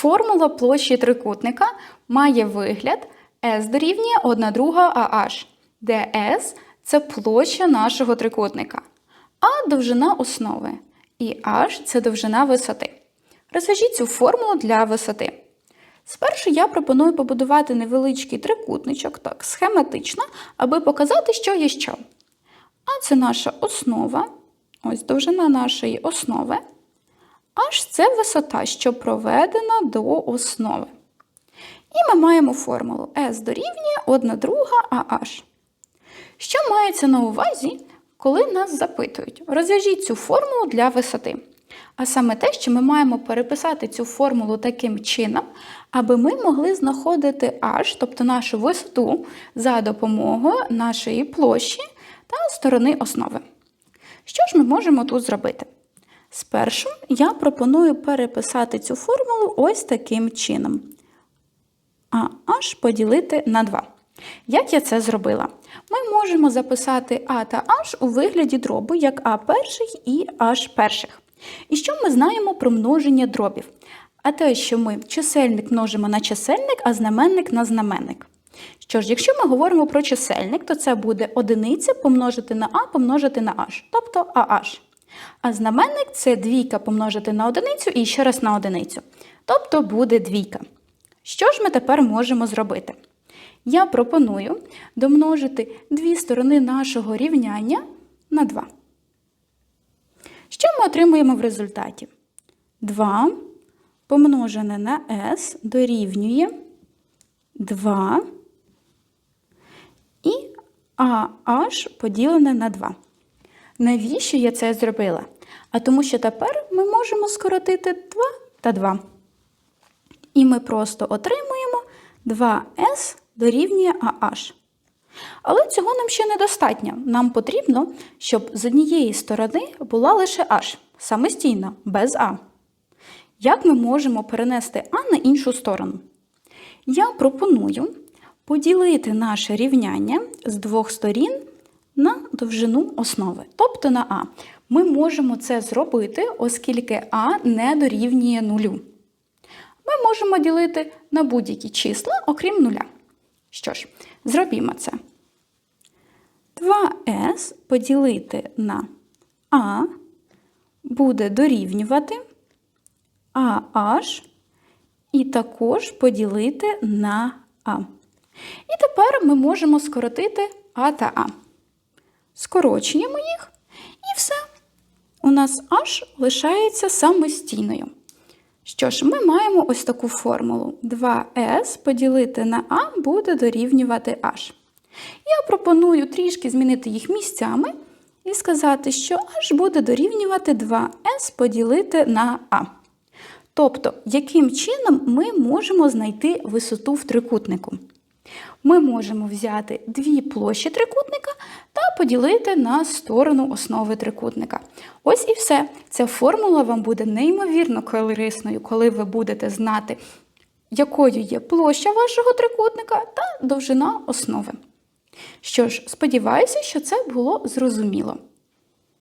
Формула площі трикутника має вигляд S дорівнює 1 друга AH, де S – це площа нашого трикутника, а довжина основи, і H – це довжина висоти. Розв'яжіть цю формулу для висоти. Спершу я пропоную побудувати невеличкий трикутничок, так, схематично, аби показати, що є що. А це наша основа, ось довжина нашої основи. Аж це висота, що проведена до основи. І ми маємо формулу S дорівнює 1 друга AH. Що мається на увазі, коли нас запитують? Розв'яжіть цю формулу для висоти. А саме те, що ми маємо переписати цю формулу таким чином, аби ми могли знаходити H, тобто нашу висоту, за допомогою нашої площі та сторони основи. Що ж ми можемо тут зробити? Спершу я пропоную переписати цю формулу ось таким чином. А h поділити на 2. Як я це зробила? Ми можемо записати А та H у вигляді дробу як А перших і H перших. І що ми знаємо про множення дробів? А те, що ми чисельник множимо на чисельник, а знаменник на знаменник. Що ж, якщо ми говоримо про чисельник, то це буде одиниця помножити на А помножити на H, тобто AH. А знаменник це двійка помножити на одиницю і ще раз на одиницю. Тобто буде двійка. Що ж ми тепер можемо зробити? Я пропоную домножити дві сторони нашого рівняння на 2. Що ми отримуємо в результаті? 2 помножене на s дорівнює 2 і AH поділене на 2. Навіщо я це зробила? А тому що тепер ми можемо скоротити 2 та 2. І ми просто отримуємо 2s дорівнює AH. Але цього нам ще недостатньо. Нам потрібно, щоб з однієї сторони була лише H, самостійно, без А. Як ми можемо перенести А на іншу сторону? Я пропоную поділити наше рівняння з двох сторін на довжину основи, тобто на А. Ми можемо це зробити, оскільки А не дорівнює нулю. Ми можемо ділити на будь-які числа, окрім нуля. Що ж, зробімо це. 2s поділити на А буде дорівнювати AH і також поділити на А. І тепер ми можемо скоротити А та А. Скорочуємо їх, і все. У нас H лишається самостійною. Що ж, ми маємо ось таку формулу. 2s поділити на А буде дорівнювати H. Я пропоную трішки змінити їх місцями і сказати, що H буде дорівнювати 2s поділити на А. Тобто, яким чином ми можемо знайти висоту в трикутнику? Ми можемо взяти дві площі трикутника поділити на сторону основи трикутника. Ось і все. Ця формула вам буде неймовірно корисною, коли ви будете знати, якою є площа вашого трикутника та довжина основи. Що ж, сподіваюся, що це було зрозуміло.